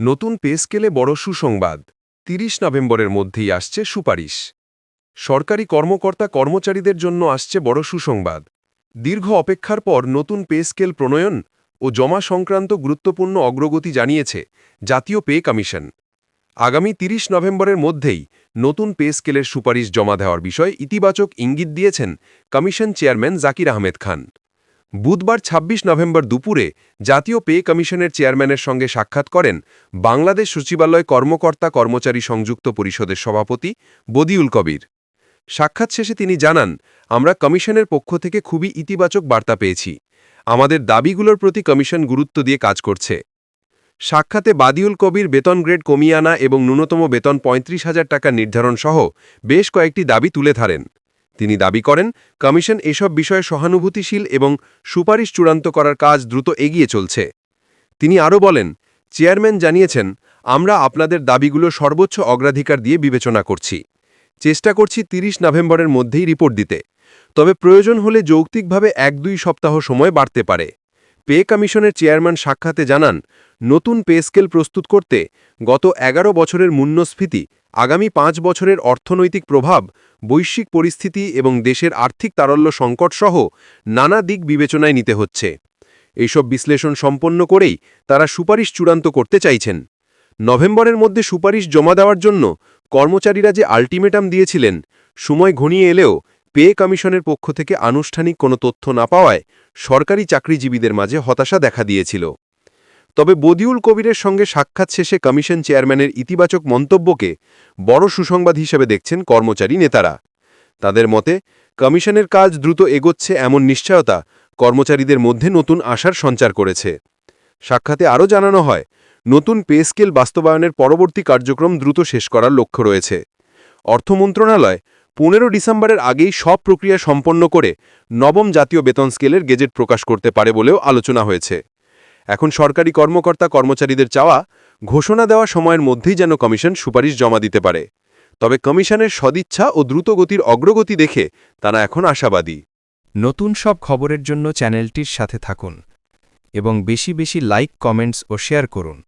নতুন পে স্কেলে বড় সুসংবাদ। তিরিশ নভেম্বরের মধ্যেই আসছে সুপারিশ। সরকারি কর্মকর্তা কর্মচারীদের জন্য আসছে বড় সুসংবাদ। দীর্ঘ অপেক্ষার পর নতুন পে স্কেল প্রণয়ন ও জমা সংক্রান্ত গুরুত্বপূর্ণ অগ্রগতি জানিয়েছে জাতীয় পে কমিশন। আগামী ৩০ নভেম্বরের মধ্যেই নতুন পে স্কেলের সুপারিশ জমা দেওয়ার বিষয়ে ইতিবাচক ইঙ্গিত দিয়েছেন কমিশন চেয়ারম্যান জাকির আহমেদ খান। বুধবার ২৬ নভেম্বর দুপুরে জাতীয় পে কমিশনের চেয়ারম্যানের সঙ্গে সাক্ষাৎ করেন বাংলাদেশ সচিবালয় কর্মকর্তা কর্মচারী সংযুক্ত পরিষদের সভাপতি বদিউল কবির। সাক্ষাৎ শেষে তিনি জানান, আমরা কমিশনের পক্ষ থেকে খুবই ইতিবাচক বার্তা পেয়েছি। আমাদের দাবিগুলোর প্রতি কমিশন গুরুত্ব দিয়ে কাজ করছে। সাক্ষাতে বাদিউল কবির বেতন গ্রেড কমিয়ে আনা এবং ন্যূনতম বেতন পঁয়ত্রিশ হাজার টাকা নির্ধারণ সহ বেশ কয়েকটি দাবি তুলে ধরেন। তিনি দাবি করেন, কমিশন এসব বিষয়ে সহানুভূতিশীল এবং সুপারিশ চূড়ান্ত করার কাজ দ্রুত এগিয়ে চলছে। তিনি আরও বলেন, চেয়ারম্যান জানিয়েছেন, আমরা আপনাদের দাবিগুলো সর্বোচ্চ অগ্রাধিকার দিয়ে বিবেচনা করছি। চেষ্টা করছি ৩০ নভেম্বরের মধ্যেই রিপোর্ট দিতে। তবে প্রয়োজন হলে যৌক্তিকভাবে এক দুই সপ্তাহ সময় বাড়তে পারে। পে কমিশনের চেয়ারম্যান সাক্ষাতে জানান, নতুন পে স্কেল প্রস্তুত করতে গত এগারো বছরের মূল্যস্ফীতি আগামী পাঁচ বছরের অর্থনৈতিক প্রভাব, বৈশ্বিক পরিস্থিতি এবং দেশের আর্থিক তারল্য সংকট সহ নানা দিক বিবেচনায় নিতে হচ্ছে। এইসব বিশ্লেষণ সম্পন্ন করেই তারা সুপারিশ চূড়ান্ত করতে চাইছেন। নভেম্বরের মধ্যে সুপারিশ জমা দেওয়ার জন্য কর্মচারীরা যে আলটিমেটাম দিয়েছিলেন, সময় ঘনিয়ে এলেও পে কমিশনের পক্ষ থেকে আনুষ্ঠানিক কোনো তথ্য না পাওয়ায় সরকারি চাকরিজীবীদের মাঝে হতাশা দেখা দিয়েছিল। তবে বদিউল কবিরের সঙ্গে সাক্ষাৎ শেষে কমিশন চেয়ারম্যানের ইতিবাচক মন্তব্যকে বড় সুসংবাদ হিসেবে দেখছেন কর্মচারী নেতারা। তাদের মতে, কমিশনের কাজ দ্রুত এগোচ্ছে এমন নিশ্চয়তা কর্মচারীদের মধ্যে নতুন আশার সঞ্চার করেছে। সাক্ষাতে আরও জানানো হয়, নতুন পে স্কেল বাস্তবায়নের পরবর্তী কার্যক্রম দ্রুত শেষ করার লক্ষ্য রয়েছে। অর্থ মন্ত্রণালয় পনেরো ডিসেম্বরের আগেই সব প্রক্রিয়া সম্পন্ন করে নবম জাতীয় বেতন স্কেলের গেজেট প্রকাশ করতে পারে বলেও আলোচনা হয়েছে। এখন সরকারি কর্মকর্তা কর্মচারীদের চাওয়া ঘোষণা দেওয়া সময়ের মধ্যেই যেন কমিশন সুপারিশ জমা দিতে পারে। তবে কমিশনের সদিচ্ছা ও দ্রুতগতির অগ্রগতি দেখে তারা এখন আশাবাদী। নতুন সব খবরের জন্য চ্যানেলটির সাথে থাকুন এবং বেশি বেশি লাইক, কমেন্টস ও শেয়ার করুন।